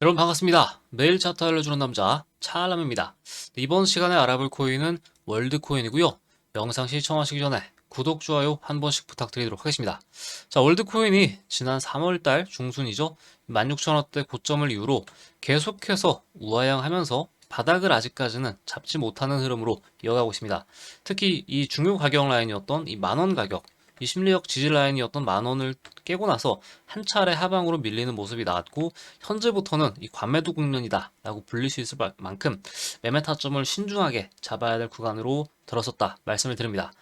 여러분 반갑습니다. 매일 차트 알려주는 남자 차알람입니다. 이번 시간에 알아볼 코인은 월드코인이고요. 영상 시청하시기 전에 구독, 좋아요 한 번씩 부탁드리도록 하겠습니다. 자, 월드코인이 지난 3월달 중순이죠. 16,000원대 고점을 이후로 계속해서 우하향하면서 바닥을 아직까지는 잡지 못하는 흐름으로 이어가고 있습니다. 특히 이 중요 가격 라인이었던 이 만원 가격, 이 심리적 지지 라인이었던 만 원을 깨고 나서 한 차례 하방으로 밀리는 모습이 나왔고 현재부터는 이 관매도 국면이다라고 불릴 수 있을 만큼 매매 타점을 신중하게 잡아야 될 구간으로 들어섰다 말씀을 드립니다.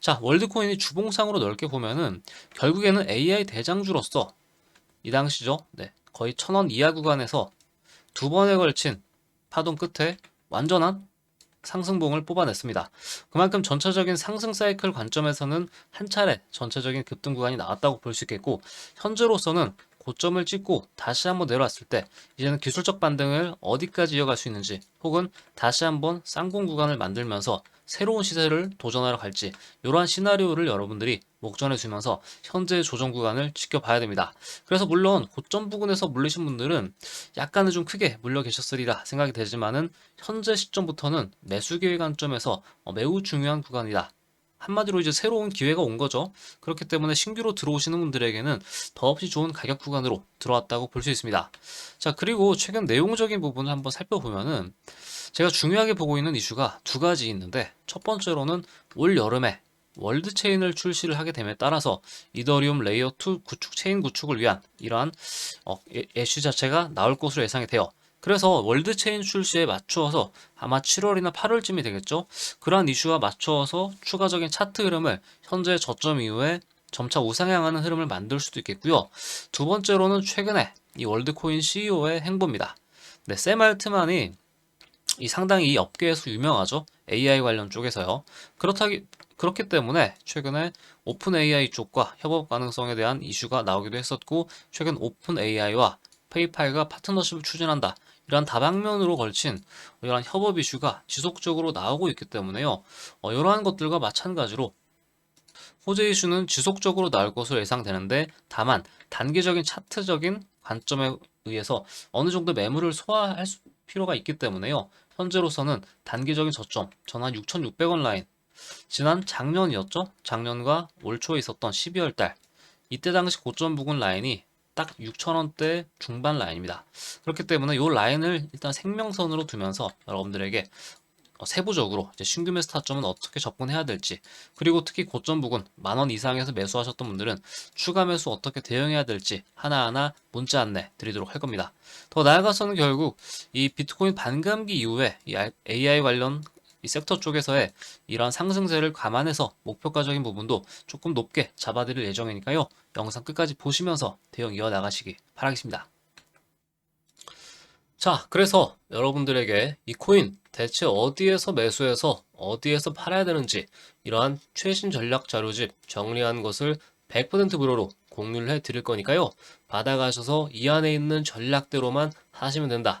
자 월드코인이 주봉상으로 넓게 보면은 결국에는 AI 대장주로서 이 당시죠, 네 거의 천 원 이하 구간에서 두 번에 걸친 파동 끝에 완전한 상승봉을 뽑아냈습니다. 그만큼 전체적인 상승 사이클 관점에서는 한 차례 전체적인 급등 구간이 나왔다고 볼 수 있겠고 현재로서는 고점을 찍고 다시 한번 내려왔을 때 이제는 기술적 반등을 어디까지 이어갈 수 있는지 혹은 다시 한번 쌍공 구간을 만들면서 새로운 시세를 도전하러 갈지 이러한 시나리오를 여러분들이 목전에 두면서 현재 조정 구간을 지켜봐야 됩니다. 그래서 물론 고점 부근에서 물리신 분들은 약간은 좀 크게 물려 계셨으리라 생각이 되지만은 현재 시점부터는 매수 기회 관점에서 어, 매우 중요한 구간이다. 한마디로 이제 새로운 기회가 온 거죠. 그렇기 때문에 신규로 들어오시는 분들에게는 더없이 좋은 가격 구간으로 들어왔다고 볼 수 있습니다. 자, 그리고 최근 내용적인 부분을 한번 살펴보면은 제가 중요하게 보고 있는 이슈가 두 가지 있는데 첫 번째로는 올 여름에 월드 체인을 출시를 하게 됨에 따라서 이더리움 레이어 2 구축 체인 구축을 위한 이러한 어, 애쉬 자체가 나올 것으로 예상이 돼요. 그래서 월드 체인 출시에 맞추어서 아마 7월이나 8월쯤이 되겠죠. 그러한 이슈와 맞추어서 추가적인 차트 흐름을 현재 저점 이후에 점차 우상향하는 흐름을 만들 수도 있겠고요. 두 번째로는 최근에 이 월드코인 CEO의 행보입니다. 네, 샘 알트만이 이 상당히 이 업계에서 유명하죠. AI 관련 쪽에서요. 그렇다기 그렇기 때문에 최근에 오픈 AI 쪽과 협업 가능성에 대한 이슈가 나오기도 했었고 최근 오픈 AI와 페이팔과 파트너십을 추진한다. 이러한 다방면으로 걸친 이러한 협업 이슈가 지속적으로 나오고 있기 때문에요. 어, 이러한 것들과 마찬가지로 호재 이슈는 지속적으로 나올 것으로 예상되는데 다만 단기적인 차트적인 관점에 의해서 어느 정도 매물을 소화할 필요가 있기 때문에요. 현재로서는 단기적인 저점, 전환 6,600원 라인, 지난 작년이었죠? 작년과 올 초에 있었던 12월 달, 이때 당시 고점 부근 라인이 딱 6,000원대 중반 라인입니다. 그렇기 때문에 이 라인을 일단 생명선으로 두면서 여러분들에게 어, 세부적으로 이제 신규 매수 타점은 어떻게 접근해야 될지 그리고 특히 고점 부근 만원 이상에서 매수하셨던 분들은 추가 매수 어떻게 대응해야 될지 하나하나 문자 안내 드리도록 할 겁니다. 더 나아가서는 결국 이 비트코인 반감기 이후에 이 AI 관련 이 섹터 쪽에서의 이러한 상승세를 감안해서 목표가적인 부분도 조금 높게 잡아드릴 예정이니까요. 영상 끝까지 보시면서 대응 이어나가시기 바라겠습니다. 자, 그래서 여러분들에게 이 코인 대체 어디에서 매수해서 어디에서 팔아야 되는지 이러한 최신 전략 자료집 정리한 것을 100% 무료로 공유를 해 드릴 거니까요. 받아가셔서 이 안에 있는 전략대로만 하시면 된다.